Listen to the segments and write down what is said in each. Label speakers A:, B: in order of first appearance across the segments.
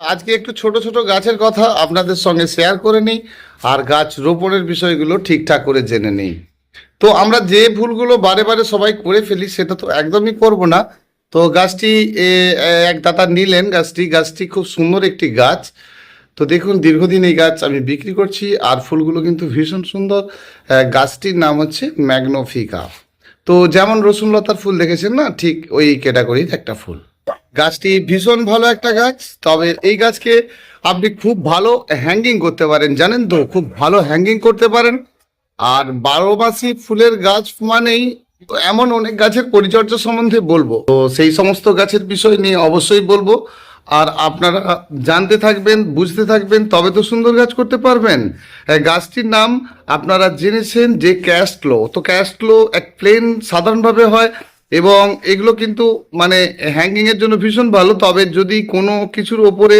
A: আজকে একটু ছোট ছোট গাছের কথা আপনাদের সঙ্গে শেয়ার করে নিই আর গাছ রোপণের বিষয়গুলো ঠিকঠাক করে জেনে নিই। তো আমরা যে ভুলগুলো বারে বারে সবাই করে ফেলি সেটা তো একদমই করব না। তো গাছটি এক দাতা নিলেন গাছটি। গাছটি খুব সুন্দর একটি গাছ। তো দেখুন, দীর্ঘদিন এই গাছ আমি বিক্রি করছি আর ফুলগুলো কিন্তু ভীষণ সুন্দর। গাছটির নাম হচ্ছে ম্যাগনোফিকা। তো যেমন রসুনলতার ফুল দেখেছেন না, ঠিক ওই ক্যাটাগরির একটা ফুল। গাছটি ভীষণ ভালো একটা গাছ, তবে এই গাছকে আপনি খুব ভালো হ্যাঙ্গিং করতে পারেন, জানেন তো? খুব ভালো হ্যাঙ্গিং করতে পারেন। আর বারো মাসি ফুলের গাছ মানেই এমন অনেক গাছের পরিচর্যা সম্বন্ধে বলব। তো সেই সমস্ত গাছের বিষয় নিয়ে অবশ্যই বলব। আর আপনারা জানতে থাকবেন, বুঝতে থাকবেন, তবে তো সুন্দর গাছ করতে পারবেন। গাছটির নাম আপনারা জেনেছেন যে ক্যাস্টলো তো ক্যাস্টলো এক প্লেন সাধারণভাবে হয় এবং এগুলো কিন্তু মানে হ্যাঙ্গিং এর জন্য ভীষণ ভালো, তবে যদি কোনো কিছুর ওপরে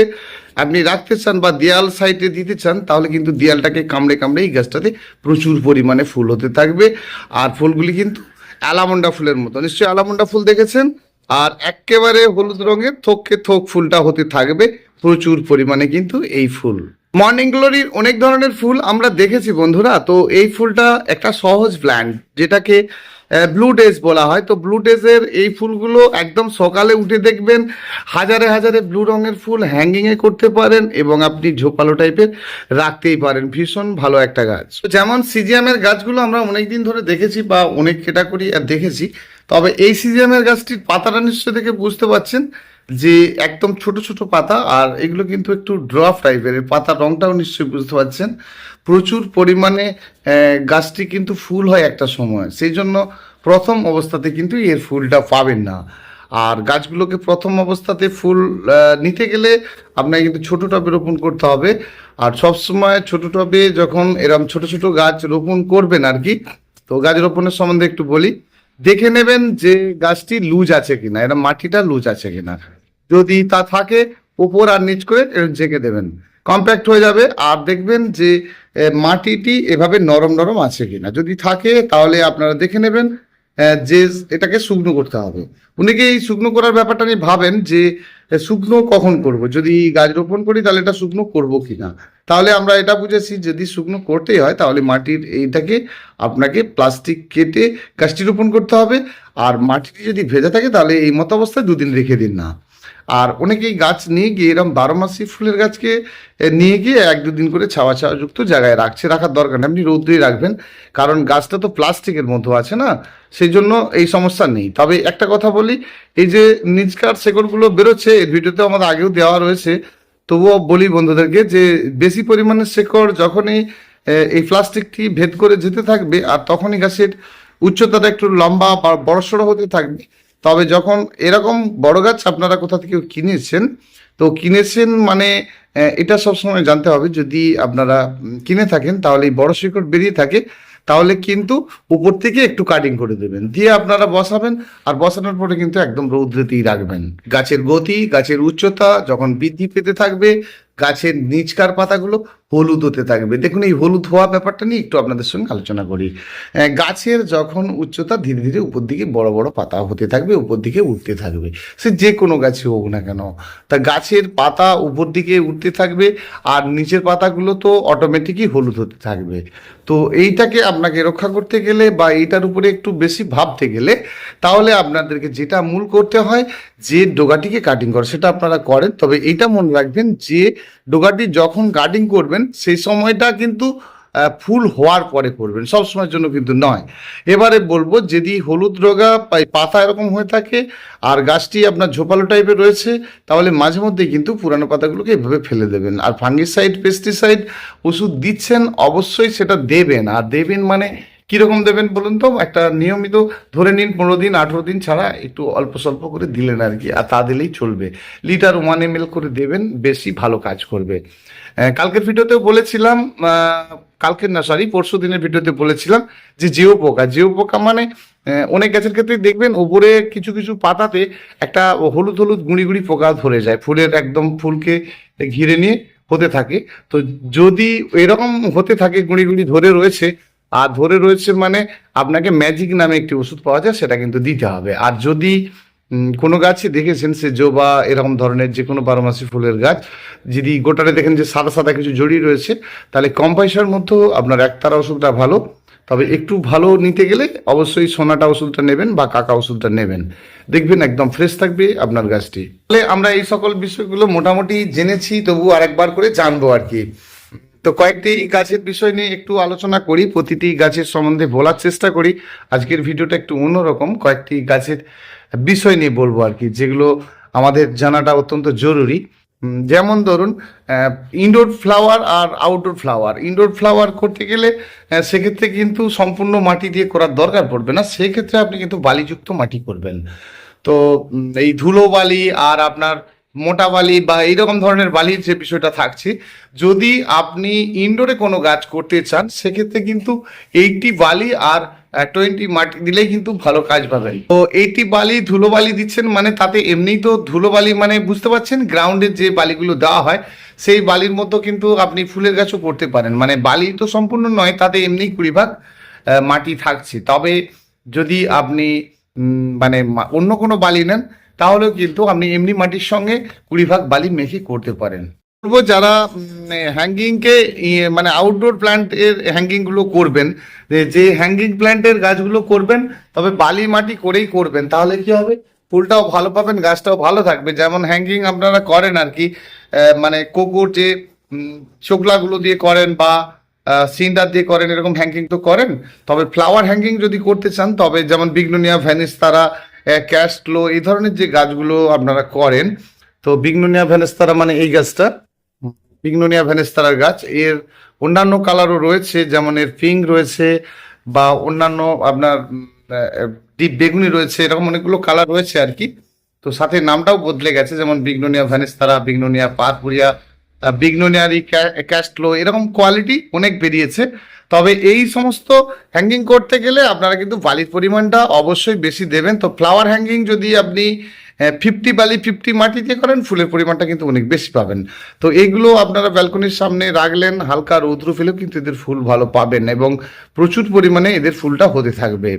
A: আপনি রাখতে চান বা দেয়াল সাইডে দিতে চান, তাহলে কিন্তু দেয়ালটাকে কামড়ে কামড়ে এই গাছটাতে প্রচুর পরিমাণে ফুল হতে থাকবে। আর ফুলগুলি কিন্তু অ্যালামন্ডা ফুলের মতো। নিশ্চয়ই অ্যালামন্ডা ফুল দেখেছেন? আর একেবারে হলুদ রঙের থোককে থোক ফুলটা হতে থাকবে প্রচুর পরিমাণে কিন্তু এই ফুল। মর্নিং গ্লোরির অনেক ধরনের ফুল আমরা দেখেছি বন্ধুরা। তো এই ফুলটা একটা সহজ প্ল্যান্ট যেটাকে ব্লু ডেজ বলা হয়। তো ব্লু ডেজের এই ফুলগুলো একদম সকালে উঠে দেখবেন, হাজারে হাজারে ব্লু রঙের ফুল হ্যাঙ্গিংয়ে করতে পারেন এবং আপনি ঝোপালো টাইপের রাখতেই পারেন। ভীষণ ভালো একটা গাছ। যেমন সিজিয়ামের গাছগুলো আমরা অনেক দিন ধরে দেখেছি বা অনেক ক্যাটাগরি আর দেখেছি, তবে এই সিজিয়ামের গাছটির পাতাটা নিশ্চয় দেখে বুঝতে পারছেন যে একদম ছোট ছোট পাতা আর এগুলো কিন্তু একটু ড্রপ টাইপের পাতা রংটাও নিশ্চয়ই বুঝতে পারছেন। প্রচুর পরিমাণে গাছটি কিন্তু ফুল হয় একটা সময়। সেই জন্য প্রথম অবস্থাতে কিন্তু এর ফুলটা পাবেন না। আর গাছগুলোকে প্রথম অবস্থাতে ফুল নিতে গেলে আপনাকে কিন্তু ছোট টবে রোপণ করতে হবে। আর সবসময় ছোটো টবে যখন এরকম ছোট ছোট গাছ রোপণ করবেন আর কি, তো গাছ রোপণের সম্বন্ধে একটু বলি। দেখে নেবেন যে গাছটি লুজ আছে কিনা এরা মাটিটা লুজ আছে কিনা। যদি তা থাকে উপর আর নিচ করে এরকম ঝেঁকে দেবেন। কম্প্যাক্ট হয়ে যাবে। আর দেখবেন যে মাটিটি এভাবে নরম নরম আছে কিনা। যদি থাকে, তাহলে আপনারা দেখে নেবেন যে এটাকে শুকনো করতে হবে। অনেকে এই শুকনো করার ব্যাপারটা নিয়ে ভাবেন যে শুকনো কখন করব? যদি গাছ রোপণ করি, তাহলে এটা শুকনো করব কিনা? তাহলে আমরা এটা বুঝেছি, যদি শুকনো করতেই হয়, তাহলে মাটির এইটাকে আপনাকে প্লাস্টিক কেটে গাছটি রোপণ করতে হবে। আর মাটিটি যদি ভেজা থাকে, তাহলে এই মতো অবস্থায় দুদিন রেখে দিন না। আর অনেকেই গাছ নিয়ে গিয়ে এরকম বারো মাসি ফুলের গাছকে নিয়ে গিয়ে এক দুদিন করে ছাওয়া ছাওয়া যুক্ত জায়গায় রাখছে, রাখার দরকার নেই। আপনি রৌদ্রেই রাখবেন, কারণ গাছটা তো প্লাস্টিকের মধ্যে আছে না? সেই জন্য এই সমস্যা নেই। তবে একটা কথা বলি, এই যে নিজকার শেকড়গুলো বেরোচ্ছে, এর ভিডিওতে আমাদের আগেও দেওয়া রয়েছে। তবুও বলি বন্ধুদেরকে যে বেশি পরিমাণে শেকড় যখনই এই প্লাস্টিকটি ভেদ করে যেতে থাকবে, আর তখনই গাছের উচ্চতাটা একটু লম্বা বা বড়সড় হতে থাকবে তবে যখন এরকম বড় গাছ আপনারা কোথা থেকে কিনেছেন, তো কিনেছেন মানে এটা সবসময় জানতে হবে। যদি আপনারা কিনে থাকেন, তাহলে এই বড় শিকড় বেরিয়ে থাকে, তাহলে কিন্তু উপর থেকে একটু কাটিং করে দেবেন। দিয়ে আপনারা বসাবেন, আর বসানোর পরে কিন্তু একদম রৌদ্রেতেই রাখবেন। গাছের গতি, গাছের উচ্চতা যখন বৃদ্ধি পেতে থাকবে গাছের নিচকার পাতাগুলো হলুদ হতে থাকবে। দেখুন, এই হলুদ হওয়া ব্যাপারটা নিয়ে একটু আপনাদের সঙ্গে আলোচনা করি। গাছের যখন উচ্চতা ধীরে ধীরে উপর দিকে বড় বড় পাতা হতে থাকবে, উপর দিকে উঠতে থাকবে। সে যে কোনো গাছে হোক না কেন। তা গাছের পাতা উপর দিকে উঠতে থাকবে আর নিচের পাতাগুলো তো অটোমেটিকই হলুদ হতে থাকবে। তো এইটাকে আপনাকে রক্ষা করতে গেলে বা এইটার উপরে একটু বেশি ভাবতে গেলে তাহলে আপনাদেরকে যেটা মূল করতে হয়, যে ডোগাটিকে কাটিং করে, সেটা আপনারা করেন। তবে এইটা মনে রাখবেন যে ডোগাটি যখন কাটিং করবেন, সেই সময়টা কিন্তু ফুল হওয়ার পরে করবেন, সব সময়ের জন্য কিন্তু নয়। এবারে বলব, যদি হলুদ রোগা পাতা এরকম হয়ে থাকে, আর গাছটি আপনার ঝোপালো টাইপের রয়েছে, তাহলে মাঝে মধ্যেই কিন্তু পুরানো পাতাগুলোকে এভাবে ফেলে দেবেন। আর ফাঙ্গিসাইড পেস্টিসাইড ওষুধ দিচ্ছেন, অবশ্যই সেটা দেবেন। আর দেবেন মানে কীরকম দেবেন বলুন তো? একটা নিয়মিত ধরে নিন, পনেরো দিন, আঠেরো দিন ছাড়া একটু অল্প স্বল্প করে দিলেন আর কি, আর তা দিলেই চলবে। লিটার ওয়ান এম করে দেবেন, বেশি ভালো কাজ করবে। কালকের ভিডিওতেও বলেছিলাম কালকের না সরি পরশু দিনের ভিডিওতে বলেছিলাম যে জিও পোকা জিও পোকা মানে অনেক গাছের ক্ষেত্রে দেখবেন ওপরে কিছু কিছু পাতাতে একটা হলুদ হলুদ গুঁড়ি গুঁড়ি পোকা ধরে যায়, ফুলের একদম ফুলকে ঘিরে নিয়ে হতে থাকে। তো যদি এরকম হতে থাকে, গুঁড়ি গুঁড়ি ধরে রয়েছে আর ধরে রয়েছে মানে আপনাকে ম্যাজিক নামে একটি ওষুধ পাওয়া যায়, সেটা কিন্তু দিতে হবে। আর যদি কোনো গাছই দেখেছেন, সে জবা, এরকম ধরনের যে কোনো বারোমাসি ফুলের গাছ, যদি গোটাটা দেখেন যে সাদা সাদা কিছু জড়িয়ে রয়েছে, তাহলে কম পয়সার মধ্যেও আপনার একতারা ওষুধটা ভালো। তবে একটু ভালো নিতে গেলে অবশ্যই সোনাটা ওষুধটা নেবেন বা কাকা ওষুধটা নেবেন। দেখবেন একদম ফ্রেশ থাকবে আপনার গাছটি। তাহলে আমরা এই সকল বিষয়গুলো মোটামুটি জেনেছি তবু আরেকবার করে জানব আর কি। তো কয়েকটি গাছের বিষয় নিয়ে একটু আলোচনা করি, প্রতিটি গাছের সম্বন্ধে বলার চেষ্টা করি। আজকের ভিডিওটা একটু অন্যরকম, কয়েকটি গাছের বিষয় নিয়ে বলব আর কি, যেগুলো আমাদের জানাটা অত্যন্ত জরুরি। যেমন ধরুন ইনডোর ফ্লাওয়ার আর আউটডোর ফ্লাওয়ার ইনডোর ফ্লাওয়ার করতে গেলে সেক্ষেত্রে কিন্তু সম্পূর্ণ মাটি দিয়ে করার দরকার পড়বে না, সেক্ষেত্রে আপনি কিন্তু বালিযুক্ত মাটি করবেন। তো এই ধুলো বালি আর আপনার মোটা বালি বা এইরকম ধরনের বালির যে বিষয়টা থাকছে, যদি আপনি ইনডোরে কোনো গাছ করতে চান, সেক্ষেত্রে কিন্তু এইটি বালি আর টোয়েন্টি মাটি দিলেই কিন্তু ভালো কাজ পাবেন। তো এইটি বালি ধুলো বালি দিচ্ছেন মানে তাতে এমনিই তো ধুলো বালি মানে বুঝতে পারছেন গ্রাউন্ডের যে বালিগুলো দেওয়া হয়, সেই বালির মতো কিন্তু আপনি ফুলের গাছও করতে পারেন। মানে বালি তো সম্পূর্ণ নয়, তাতে এমনি কুড়ি ভাগ মাটি থাকছে। তবে যদি আপনি মানে অন্য কোনো বালি নেন তাহলেও কিন্তু আপনি এমনি মাটির সঙ্গে কুড়ি ভাগ বালি মেখে করতে পারেন। বলব যারা হ্যাঙ্গিংকে মানে আউটডোর প্ল্যান্ট এর হ্যাঙ্গিংগুলো করবেন, যে- হ্যাঙ্গিং প্ল্যান্টের গাছগুলো করবেন, তবে বালি মাটি করেই করবেন, তাহলে কি হবে? ফুলটাও ভালো পাবেন, গাছটাও ভালো থাকবে। যেমন হ্যাঙ্গিং আপনারা করেন আর কি মানে কোকুর যে চোখলাগুলো দিয়ে করেন বা সিন্ডার দিয়ে করেন, এরকম হ্যাঙ্গিং তো করেন। তবে ফ্লাওয়ার হ্যাঙ্গিং যদি করতে চান, তবে যেমন বিগনোনিয়া ভ্যানিস তারা ক্যাস্টলো এই ধরনের যে গাছগুলো আপনারা করেন, তো বিগনোনিয়া ভ্যানেস্তারা মানে এই গাছটা? বিগনোনিয়া ভ্যানেস্তারার গাছ। এর অন্যান্য কালারও রয়েছে, যেমন এর পিঙ্ক রয়েছে, বা অন্যান্য আপনার ডিপ বেগুনি রয়েছে, এরকম অনেকগুলো কালার রয়েছে আর কি। তো সাথে নামটাও বদলে গেছে, যেমন বিগনোনিয়া ভ্যানেস্তারা বিগনোনিয়া পারপুরিয়া বিগনোনিয়ারি ক্যাস্টলো এরকম কোয়ালিটি অনেক বেরিয়েছে। তবে এই সমস্ত হ্যাঙ্গিং করতে গেলে আপনারা কিন্তু বালির পরিমাণটা অবশ্যই বেশি দেবেন। তো ফ্লাওয়ার হ্যাঙ্গিং যদি আপনি ফিফটি বালি ফিফটি মাটি দিয়ে করেন, ফুলের পরিমাণটা কিন্তু অনেক বেশি পাবেন। তো এগুলো আপনারা ব্যালকনির সামনে রাখলেন, হালকা রৌদ্র ফেলেও কিন্তু এদের ফুল ভালো পাবেন এবং প্রচুর পরিমাণে এদের ফুলটা হতে থাকবে।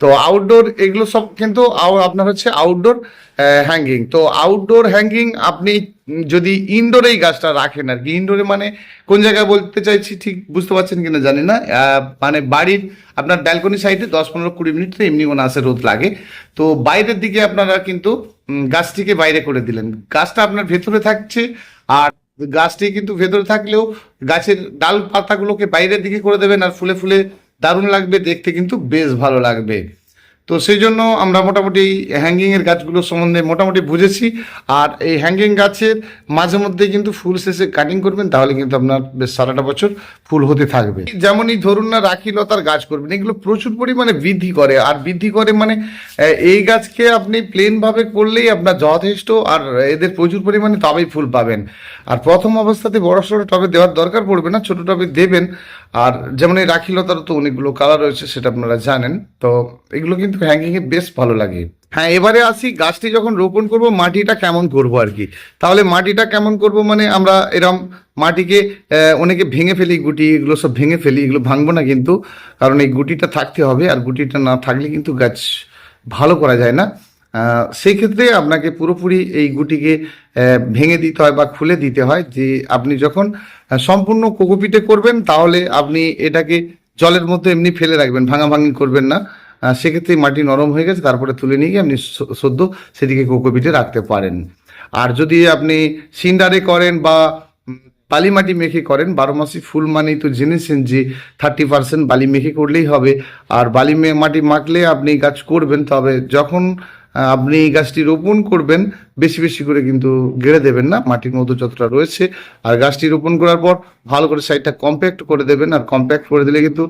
A: তো আউটডোর এগুলো সব কিন্তু আপনার হচ্ছে আউটডোর হ্যাঙ্গিং তো আউটডোর হ্যাঙ্গিং আপনি যদি ইনডোরে এই গাছটা রাখেন আর কি ইনডোরে মানে কোন জায়গায় বলতে চাইছি ঠিক বুঝতে পারছেন কিনা জানি না মানে বাড়ির আপনার ব্যালকনি সাইডে দশ পনেরো কুড়ি মিনিট তো এমনি আসে রোদ লাগে। তো বাইরের দিকে আপনারা কিন্তু গাছটিকে বাইরে করে দিলেন। গাছটা আপনার ভেতরে থাকছে আর গাছটি কিন্তু ভেতরে থাকলেও গাছের ডাল পাতাগুলোকে বাইরের দিকে করে দেবেন আর ফুলে ফুলে দারুণ লাগবে, দেখতে কিন্তু বেশ ভালো লাগবে। তো সেই জন্য আমরা মোটামুটি হ্যাঙ্গিং এর গাছগুলো সম্বন্ধে মোটামুটি বুঝেছি। আর এই হ্যাঙ্গিং গাছের মাঝে মধ্যে কিন্তু ফুল শেষে কাটিং করবেন, তাহলে কিন্তু আপনার বেশ সারাটা বছর ফুল হতে থাকবে। যেমনই ধরুন না, রাখি লতার গাছ করবেন, এগুলো প্রচুর পরিমাণে বৃদ্ধি করে। আর বৃদ্ধি করে মানে এই গাছকে আপনি প্লেন ভাবে করলেই আপনার যথেষ্ট, আর এদের প্রচুর পরিমাণে তবেই ফুল পাবেন। আর প্রথম অবস্থাতে বড় সড়ো টবে দেওয়ার দরকার পড়বে না, ছোট টবে দেবেন। আর যেমন এই রাখি লতারও তো অনেকগুলো কালার রয়েছে, সেটা আপনারা জানেন। তো এগুলো কিন্তু হ্যাঙ্গিং এ বেশ ভালো লাগে। হ্যাঁ এবারে আসি গাছটি যখন রোপণ করব, মাটিটা কেমন করব আর কি? তাহলে মাটিটা কেমন করব মানে আমরা এরম মাটিকে অনেকে ভেঙে ফেলি, গুটি, এগুলো সব ভেঙে ফেলি, এগুলো ভাঙবো না কিন্তু। কারণ এই গুটিটা থাকতে হবে, আর গুটিটা না থাকলে কিন্তু গাছ ভালো করা যায় না। সেই ক্ষেত্রে আপনাকে পুরোপুরি এই গুটিকে ভেঙে দিতে হয় বা খুলে দিতে হয় যে আপনি যখন সম্পূর্ণ কোকোপিটে করবেন তাহলে আপনি এটাকে জলের মধ্যে এমনি ফেলে রাখবেন, ভাঙাভাঙি করবেন না। সেক্ষেত্রে মাটি নরম হয়ে গেছে, তারপরে তুলে নিয়ে গিয়ে আপনি সদ্য সেদিকে কোকোপিটে রাখতে পারেন। আর যদি আপনি সিন্ডারে করেন বা বালি মাটি মেখে করেন, বারো মাসি ফুল মানেই তো জেনেছেন যে থার্টি পার্সেন্ট বালি মেখে করলেই হবে। আর বালি মাটি মাখলে আপনি গাছ করবেন, তবে যখন আপনি এই গাছটি রোপণ করবেন, বেশি বেশি করে কিন্তু গেড়ে দেবেন না, মাটির মধ্যে যতটা রয়েছে। আর গাছটি রোপণ করার পর ভালো করে সাইডটা কম্প্যাক্ট করে দেবেন, আর কম্প্যাক্ট করে দিলে কিন্তু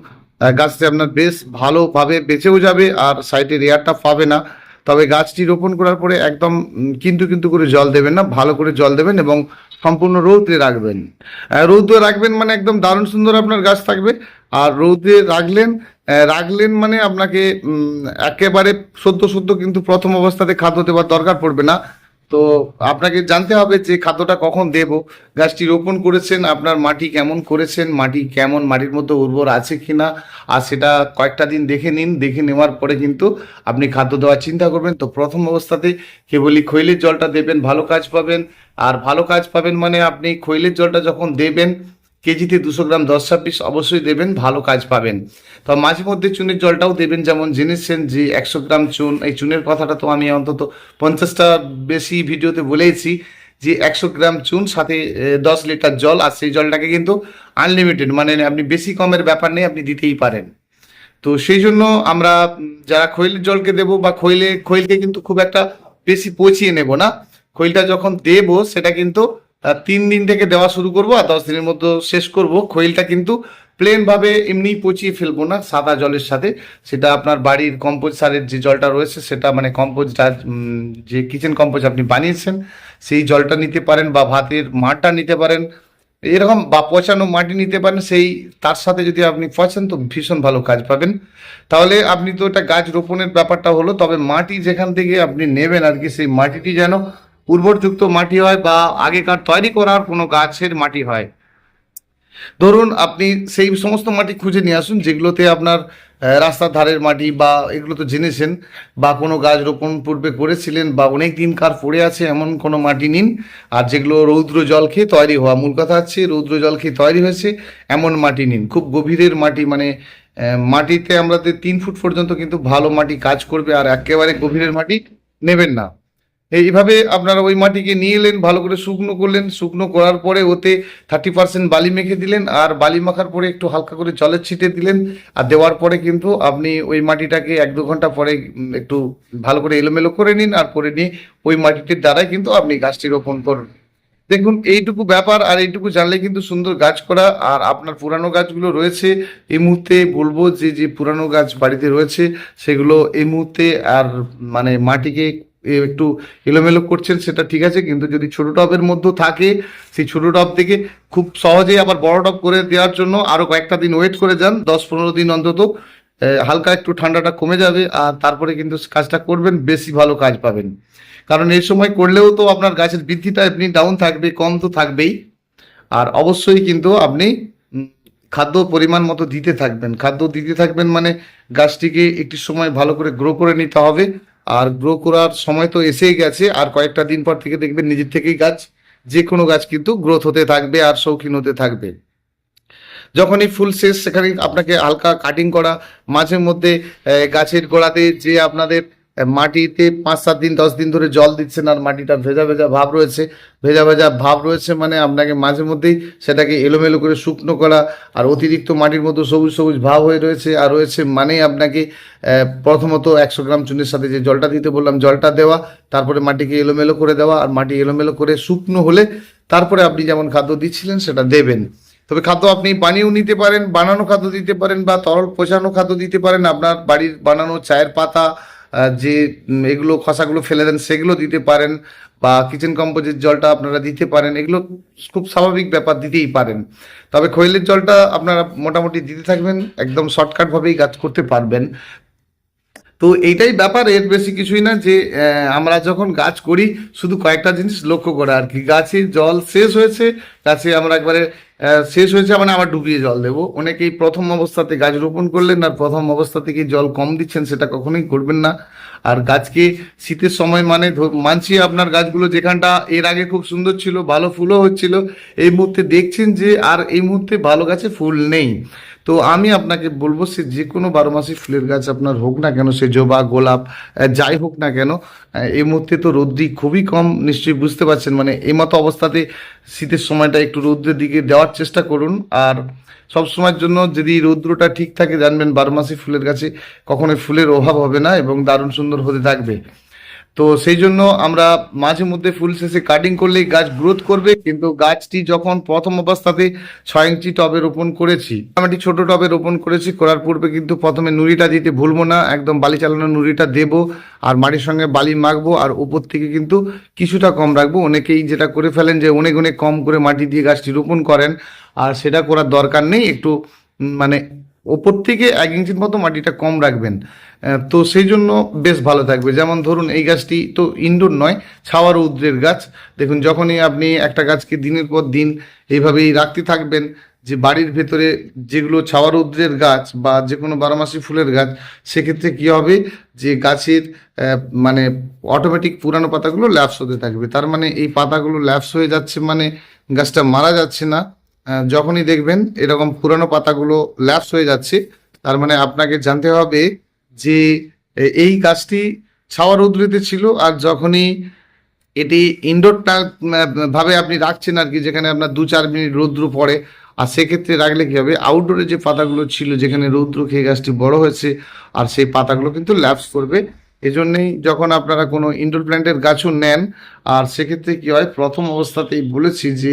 A: গাছটি আপনার বেশ ভালোভাবে বেঁচেও যাবে, আর সাইডের এয়ারটা পাবে না। তবে গাছটি রোপণ করার পরে একদম কিন্তু কিন্তু করে জল দেবেন না, ভালো করে জল দেবেন এবং সম্পূর্ণ রৌদ্রে রাখবেন। রৌদ্রে রাখবেন মানে একদম দারুণ সুন্দর আপনার গাছ থাকবে। আর রৌদ্রে রাখলেন রাখলেন মানে আপনাকে একেবারে সদ্য সদ্য কিন্তু প্রথম অবস্থাতে খাদ্য দেওয়ার দরকার পড়বে না। তো আপনাকে জানতে হবে যে খাদ্যটা কখন দেব। গাছটি রোপণ করেছেন, আপনার মাটি কেমন করেছেন, মাটি কেমন মাটির মধ্যে উর্বর আছে কি না আর সেটা কয়েকটা দিন দেখে নিন। দেখে নেওয়ার পরে কিন্তু আপনি খাদ্য দেওয়ার চিন্তা করবেন। তো প্রথম অবস্থাতে কেবলই খৈলের জলটা দেবেন, ভালো কাজ পাবেন। আর ভালো কাজ পাবেন মানে আপনি খৈলের জলটা যখন দেবেন কেজিতে দুশো গ্রাম দশ ছাব্বিশ অবশ্যই দেবেন, ভালো কাজ পাবেন। তো মাঝে মধ্যে চুনের জলটাও দেবেন, যেমন জেনেছেন যে একশো গ্রাম চুন, এই চুনের কথাটা তো আমি অন্তত পঞ্চাশটা বেশি ভিডিওতে বলেইছি যে একশো গ্রাম চুন, সাথে দশ লিটার জল, আর সেই জলটাকে কিন্তু আনলিমিটেড মানে আপনি বেশি কমের ব্যাপার নেই, আপনি দিতেই পারেন। তো সেই জন্য আমরা, যারা খৈলের জলকে দেবো বা খৈলে, খৈলকে কিন্তু খুব একটা বেশি পচিয়ে নেব না। খৈলটা যখন দেবো, সেটা কিন্তু তিন দিন থেকে দেওয়া শুরু করব আর দশ দিনের মধ্যে শেষ করব। খৈলটা কিন্তু প্লেন ভাবে এমনি পচিয়ে ফেলব না, সাদা জলের সাথে। সেটা আপনার বাড়ির কম্পোজ সারের যে জলটা রয়েছে, সেটা মানে কম্পোস্ট যে কিচেন কম্পোজ আপনি বানিয়েছেন, সেই জলটা নিতে পারেন বা ভাতের মাঠটা নিতে পারেন। এরকম বা পচানো মাটি নিতে পারেন, সেই, তার সাথে যদি আপনি পচান তো ভীষণ ভালো কাজ পাবেন। তাহলে আপনি তো এটা গাছ রোপণের ব্যাপারটা হলো, তবে মাটি যেখান থেকে আপনি নেবেন আর কি, সেই মাটিটি যেন উর্বরযুক্ত মাটি হয় বা আগেকার তৈরি করার কোনো গাছের মাটি হয়। ধরুন আপনি সেই সমস্ত মাটি খুঁজে নিয়ে আসুন, যেগুলোতে আপনার রাস্তার ধারের মাটি বা এগুলো তো জেনেছেন বা কোনো গাছ রোপণ পূর্বে করেছিলেন বা অনেক দিনকার পড়ে আছে এমন কোনো মাটি নিন, আর যেগুলো রৌদ্র জল খেয়ে তৈরি হওয়া মূল কথা হচ্ছে রৌদ্র জল খেয়ে তৈরি হয়েছে এমন মাটি নিন। খুব গভীরের মাটি মানে মাটিতে আমাদের তিন ফুট পর্যন্ত কিন্তু ভালো মাটি কাজ করবে আর একেবারে গভীরের মাটি নেবেন না। এইভাবে আপনারা ওই মাটিকে নিয়ে এলেন, ভালো করে শুকনো করলেন। শুকনো করার পরে ওতে থার্টি পার্সেন্ট বালি মেখে দিলেন আর বালি মাখার পরে একটু হালকা করে জলের ছিটে দিলেন। আর দেওয়ার পরে কিন্তু আপনি ওই মাটিটাকে এক দু ঘণ্টা পরে একটু ভালো করে এলোমেলো করে নিন আর করে নিয়ে ওই মাটিটির দ্বারাই কিন্তু আপনি গাছটি রোপণ করুন। দেখুন, এইটুকু ব্যাপার আর এইটুকু জানলে কিন্তু সুন্দর গাছ করা আর আপনার পুরানো গাছগুলো রয়েছে। এই মুহূর্তে বলব যে যে পুরানো গাছ বাড়িতে রয়েছে, সেগুলো এই মুহূর্তে আর মানে মাটিকে একটু এলোমেলো করছেন, সেটা ঠিক আছে, কিন্তু যদি ছোট টবের মধ্যে থাকে, সেই ছোট টব থেকে খুব সহজেই আবার বড় টব করে দেওয়ার জন্য আরও কয়েকটা দিন ওয়েট করে যান, দশ পনেরো দিন অন্তত হালকা একটু ঠান্ডাটা কমে যাবে, আর তারপরে কিন্তু কাজটা করবেন, বেশি ভালো কাজ পাবেন। কারণ এই সময় করলেও তো আপনার গাছের বৃদ্ধিটা এমনি ডাউন থাকবে, কম তো থাকবেই, আর অবশ্যই কিন্তু আপনি খাদ্য পরিমাণ মতো দিতে থাকবেন। খাদ্য দিতে থাকবেন মানে গাছটিকে একটি সময় ভালো করে গ্রো করে নিতে হবে আর গ্রো করার সময় তো এসেই গেছে, আর কয়েকটা দিন পর থেকে দেখবেন নিজের থেকেই গাছ যে কোনো গাছ কিন্তু গ্রোথ হতে থাকবে আর শৌখিন হতে থাকবে। যখনই ফুল শেষ, সেখানে আপনাকে হালকা কাটিং করা মাঝে মধ্যে গাছের গোড়াতে যে আপনাদের মাটিতে পাঁচ, সাত দিন, দশ দিন ধরে জল দিচ্ছেন আর মাটিটা ভেজা ভেজা ভাব রয়েছে। ভেজা ভেজা ভাব রয়েছে মানে আপনাকে মাঝে মধ্যেই সেটাকে এলোমেলো করে শুকনো করা আর অতিরিক্ত মাটির মধ্যে সবুজ সবুজ ভাব হয়ে রয়েছে। আর রয়েছে মানে আপনাকে প্রথমত একশো গ্রাম চুনের সাথে যে জলটা দিতে বললাম, জলটা দেওয়া, তারপরে মাটিকে এলোমেলো করে দেওয়া আর মাটি এলোমেলো করে শুকনো হলে তারপরে আপনি যেমন খাদ্য দিচ্ছিলেন সেটা দেবেন। তবে খাদ্য আপনি পানিও নিতে পারেন, বানানো খাদ্য দিতে পারেন বা তরল, পচানো খাদ্য দিতে পারেন। আপনার বাড়ির বানানো চায়ের পাতা যে এগুলো খসাগুলো ফেলে দেন, সেগুলো দিতে পারেন, বা কিচেন কম্পোজের জলটা আপনারা দিতে পারেন, এগুলো খুব স্বাভাবিক ব্যাপার, দিতেই পারেন। তবে খৈলের জলটা আপনারা মোটামুটি দিতে থাকবেন, একদম শর্টকাট ভাবেই গাছ করতে পারবেন। তো এইটাই ব্যাপার, এর বেশি কিছুই না যে আমরা যখন গাছ করি, শুধু কয়েকটা জিনিস লক্ষ্য করা আর কি। গাছে জল শেষ হয়েছে, গাছে আমরা একবারে শেষ হয়েছে মানে আবার ডুবিয়ে জল দেবো। অনেকেই প্রথম অবস্থাতে গাছ রোপণ করলেন আর প্রথম অবস্থা থেকে জল কম দিচ্ছেন সেটা কখনোই করবেন না। আর গাছকে শীতের সময় মানে মানছি আপনার গাছগুলো যেখানটা এর আগে খুব সুন্দর ছিল, ভালো ফুলও হচ্ছিল। এই মুহূর্তে দেখছেন যে আর এই মুহূর্তে ভালো গাছে ফুল নেই। তো আমি আপনাকে বলব, সে যে কোনো বারো মাসি ফুলের গাছ আপনার হোক না কেন, সে জবা, গোলাপ যাই হোক না কেন এই মুহূর্তে তো রৌদ্রি খুবই কম, নিশ্চয়ই বুঝতে পারছেন। মানে এই মতো অবস্থাতে শীতের সময়টা একটু রৌদ্রের দিকে দেওয়ার চেষ্টা করুন। আর সব সময়ের জন্য যদি রৌদ্রটা ঠিক থাকে, জানবেন বারো মাসি ফুলের গাছে কখনোই ফুলের অভাব হবে না এবং দারুণ সুন্দর হতে থাকবে। তো সেই জন্য আমরা মাঝে মধ্যে ফুল শেষে কাটিং করলেই গাছ গ্রোথ করবে, কিন্তু গাছটি যখন প্রথম অবস্থাতে ছয় ইঞ্চি টবে রোপণ করেছি আমি ছোট টবে রোপণ করেছি, করার পূর্বে কিন্তু প্রথমে নুড়িটা দিতে ভুলবো না, একদম বালি চালানো নুড়িটা দেব, আর মাটির সঙ্গে বালি মাখবো, আর উপর থেকে কিন্তু কিছুটা কম রাখব। অনেকেই যেটা করে ফেলেন যে অনেক অনেক কম করে মাটি দিয়ে গাছটি রোপণ করেন, আর সেটা করার দরকার নেই, একটু মানে ওপর থেকে এক ইঞ্চির মতো মাটিটা কম রাখবেন। তো সেই জন্য বেশ ভালো থাকবে। যেমন ধরুন, এই গাছটি তো ইনডোর নয় ছাওয়া রৌদ্রের গাছ। দেখুন, যখনই আপনি একটা গাছকে দিনের পর দিন এইভাবেই রাখতে থাকবেন, যে বাড়ির ভেতরে যেগুলো ছাওয়া রৌদ্রের গাছ বা যে কোনো বারোমাসি ফুলের গাছ, সেক্ষেত্রে কি হবে? যে গাছের মানে অটোমেটিক পুরানো পাতাগুলো ল্যাপস হতে থাকবে। তার মানে এই পাতাগুলো ল্যাপস হয়ে যাচ্ছে মানে গাছটা মারা যাচ্ছে না। যখনই দেখবেন এরকম পুরানো পাতাগুলো ল্যাপস হয়ে যাচ্ছে, তার মানে আপনাকে জানতে হবে যে এই গাছটি ছাওয়া রৌদ্রিতে ছিল আর যখনই এটি ইনডোর ভাবে আপনি রাখছেন আর কি, যেখানে আপনার দু চার মিনিট রৌদ্র পড়ে, আর সেক্ষেত্রে রাখলে কী হবে? আউটডোরে যে পাতাগুলো ছিল যেখানে রৌদ্র খেয়ে গাছটি বড় হয়েছে, আর সেই পাতাগুলো কিন্তু ল্যাপস করবে এজন্যই যখন আপনারা কোনো ইনডোর প্ল্যান্টের গাছও নেন, আর সেক্ষেত্রে কি হয়, প্রথম অবস্থাতেই বলেছি যে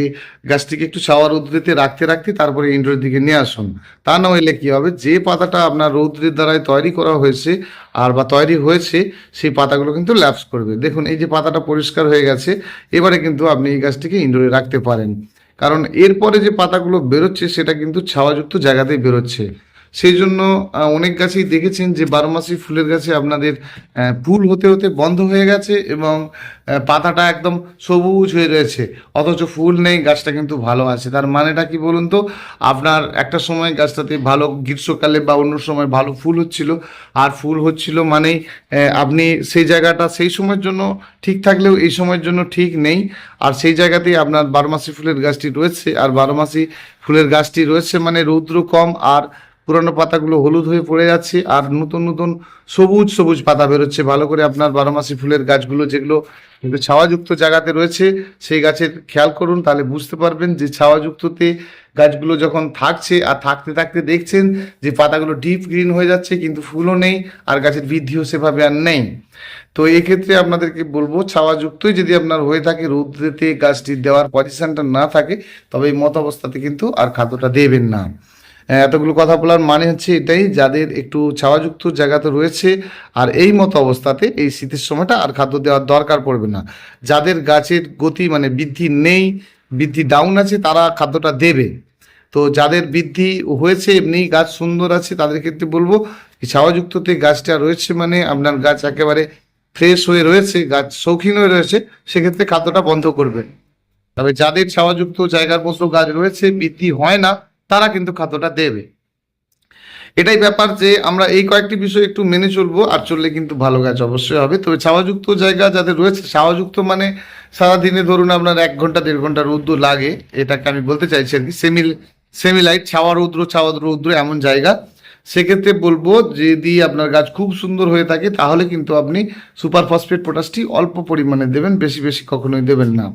A: গাছটিকে একটু ছাওয়া রৌদ্রিতে রাখতে রাখতে তারপরে ইনডোরের দিকে নিয়ে আসুন। তা না হইলে কী হবে, যে পাতাটা আপনার রৌদ্রের দ্বারাই তৈরি করা হয়েছে, আর বা তৈরি হয়েছে, সেই পাতাগুলো কিন্তু ল্যাপস করবে। দেখুন, এই যে পাতাটা পরিষ্কার হয়ে গেছে, এবারে কিন্তু আপনি এই গাছটিকে ইনডোরে রাখতে পারেন। কারণ এরপরে যে পাতাগুলো বেরোচ্ছে, সেটা কিন্তু ছাওয়াযুক্ত জায়গাতেই বেরোচ্ছে। সেই জন্য অনেক গাছেই দেখেছেন যে বারোমাসি ফুলের গাছে আপনাদের ফুল হতে হতে বন্ধ হয়ে গেছে এবং পাতাটা একদম সবুজ হয়ে রয়েছে। অথচ ফুল নেই, গাছটা কিন্তু ভালো আছে। তার মানেটা কি বলুন তো? আপনার একটা সময় গাছটাতে ভালো গ্রীষ্মকালে বা অন্য সময় ভালো ফুল হচ্ছিল। আর ফুল হচ্ছিল মানেই আপনি সেই জায়গাটা সেই সময়ের জন্য ঠিক থাকলেও এই সময়ের জন্য ঠিক নেই। আর সেই জায়গাতেই আপনার বারোমাসি ফুলের গাছটি রয়েছে। আর বারোমাসি ফুলের গাছটি রয়েছে মানে রৌদ্র কম আর পুরনো পাতাগুলো হলুদ হয়ে পড়ে যাচ্ছে আর নতুন নতুন সবুজ সবুজ পাতা বেরোচ্ছে। ভালো করে আপনার বারোমাসি ফুলের গাছগুলো যেগুলো কিন্তু ছাওয়াযুক্ত জায়গাতে রয়েছে, সেই গাছের খেয়াল করুন, তাহলে বুঝতে পারবেন যে ছাওয়াযুক্ততে গাছগুলো যখন থাকছে আর থাকতে থাকতে দেখছেন যে পাতাগুলো ডিপ গ্রিন হয়ে যাচ্ছে, কিন্তু ফুলও নেই আর গাছের বৃদ্ধিও সেভাবে আর নেই। তো এক্ষেত্রে আপনাদেরকে বলব, ছাওয়াযুক্তই যদি আপনার হয়ে থাকে, রৌদ্রেতে গাছটি দেওয়ার পজিশনটা না থাকে, তবে এই মত অবস্থাতে কিন্তু আর খাদ্যটা দেবেন না। এতগুলো কথা বলার মানে হচ্ছে এটাই, যাদের একটু ছাওয়াযুক্ত জায়গাতে রয়েছে, আর এই মতো অবস্থাতে এই শীতের সময়টা আর খাদ্য দেওয়ার দরকার পড়বে না। যাদের গাছের গতি মানে বৃদ্ধি নেই, বৃদ্ধি ডাউন আছে, তারা খাদ্যটা দেবে। তো যাদের বৃদ্ধি হয়েছে, এমনি গাছ সুন্দর আছে, তাদের ক্ষেত্রে বলব ছাওয়াযুক্ততে গাছটা রয়েছে মানে আপনার গাছ একেবারে ফ্রেশ হয়ে রয়েছে, গাছ শৌখিন হয়ে রয়েছে, সেক্ষেত্রে খাদ্যটা বন্ধ করবেন তবে যাদের ছাওয়াযুক্ত জায়গার মতো গাছ রয়েছে, বৃদ্ধি হয় না তারা কিন্তু খাদ্যটা দেবে। এটাই ব্যাপার যে আমরা এই কয়েকটি বিষয় একটু মেনে চলবো আর চললে কিন্তু ভালো গাছ অবশ্যই হবে। তবে ছাওয়াযুক্ত জায়গা যাদের রয়েছে, ছাওয়াযুক্ত মানে সারাদিনে ধরুন আপনার এক ঘণ্টা, দেড় ঘণ্টা রৌদ্র লাগে, এটাকে আমি বলতে চাইছি আর কি, সেমি, সেমিলাইট, ছাওয়া রৌদ্র ছাওয়া রৌদ্র এমন জায়গা। সেক্ষেত্রে বলব যদি আপনার গাছ খুব সুন্দর হয়ে থাকে, তাহলে কিন্তু আপনি সুপার ফসফেট পটাশটি অল্প পরিমাণে দেবেন, বেশি বেশি কখনোই দেবেন না।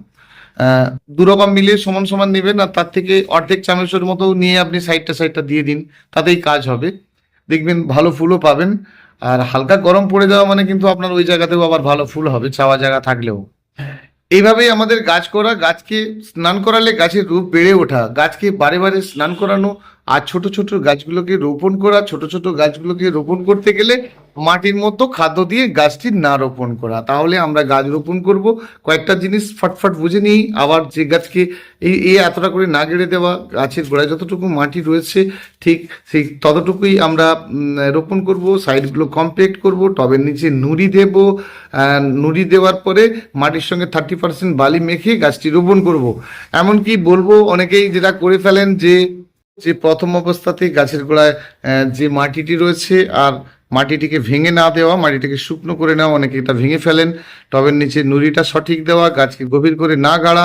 A: আহ, দু রকম মিলিয়ে সমান সমান নেবেন আর তার থেকে অর্ধেক চামচের মতো নিয়ে আপনি সাইডটা সাইডটা দিয়ে দিন তাতেই কাজ হবে। দেখবেন ভালো ফুলও পাবেন। আর হালকা গরম পড়ে যাওয়া মানে কিন্তু আপনার ওই জায়গাতেও আবার ভালো ফুল হবে চাওয়া জায়গা থাকলেও। এইভাবেই আমাদের গাছ করা গাছকে স্নান করালে গাছের রূপ বেড়ে ওঠা গাছকে বারে বারে স্নান করানো আর ছোট ছোট গাছগুলোকে রোপণ করা, ছোট ছোট গাছগুলোকে রোপণ করতে গেলে মাটির মতো খাদ্য দিয়ে গাছটি না রোপণ করা। তাহলে আমরা গাছ রোপণ করব। কয়েকটা জিনিস ফটফট বুঝে নিই। আবার যে গাছকে এই এই এতটা করে না গেড়ে দেওয়া, গাছের গোড়ায় যতটুকু মাটি রয়েছে, ঠিক সেই ততটুকুই আমরা রোপণ করব। সাইডগুলো কমপ্লিট করব, টবের নিচে নুড়ি দেব। নুড়ি দেওয়ার পরে মাটির সঙ্গে থার্টি পার্সেন্ট বালি মেখে গাছটি রোপণ করব। এমনকি বলব, অনেকেই যেটা করে ফেলেন যে যে প্রথম অবস্থাতেই গাছের গোড়ায় যে মাটিটি রয়েছে আর মাটিটিকে ভেঙে না দেওয়া, মাটিটিকে শুকনো করে নেওয়া, অনেকে এটা ভেঙে ফেলেন। টবের নিচে নুড়িটা সঠিক দেওয়া, গাছকে গভীর করে না গাড়া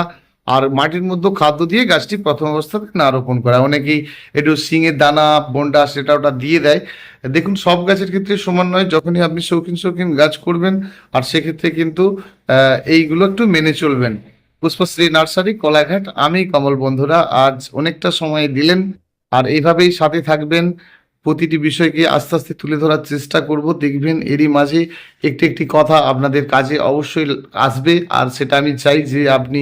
A: আর মাটির মধ্যে খাদ্য দিয়ে গাছটি প্রথম অবস্থাতে না রোপণ করা। অনেকেই একটু সিঙের দানা, বন্ডা সেটা ওটা দিয়ে দেয়। দেখুন, সব গাছের ক্ষেত্রে সমান নয়, যখনই আপনি শৌখিন শৌখিন গাছ করবেন আর সেক্ষেত্রে কিন্তু এইগুলো একটু মেনে চলবেন। পুষ্পশ্রী নার্সারি কলাঘাট আমি কমল বন্ধুরা, আজ অনেকটা সময় দিলেন। আর এইভাবেই সাথে থাকবেন। প্রতিটি বিষয়কে আস্তে আস্তে তুলে ধরার চেষ্টা করব। দেখবেন এরই মাঝে একটি একটি কথা আপনাদের কাজে অবশ্যই আসবে। আর সেটা আমি চাই যে আপনি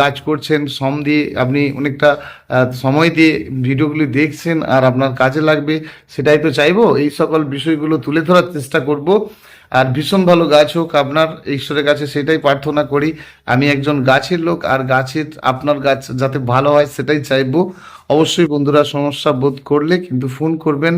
A: গাছ করছেন, শ্রম দিয়ে আপনি অনেকটা সময় দিয়ে ভিডিওগুলি দেখছেন আর আপনার কাজে লাগবে, সেটাই তো চাইব। এই সকল বিষয়গুলো তুলে ধরার চেষ্টা করব। আর ভীষণ ভালো গাছ হোক, আপনার ঈশ্বরের কাছে সেটাই প্রার্থনা করি। আমি একজন গাছের লোক, আর গাছের আপনার গাছ যাতে ভালো হয় সেটাই চাইব। অবশ্যই বন্ধুরা সমস্যা বোধ করলে কিন্তু ফোন করবেন।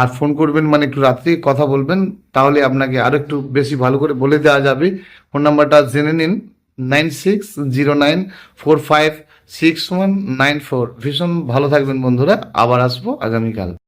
A: আর ফোন করবেন মানে একটু রাত্রি কথা বলবেন, তাহলে আপনাকে আরও একটু বেশি ভালো করে বলে দেওয়া যাবে। ফোন নাম্বারটা জেনে নিন, nine six zero nine four five six one nine four. ভীষণ ভালো থাকবেন বন্ধুরা, আবার আসব আগামীকাল।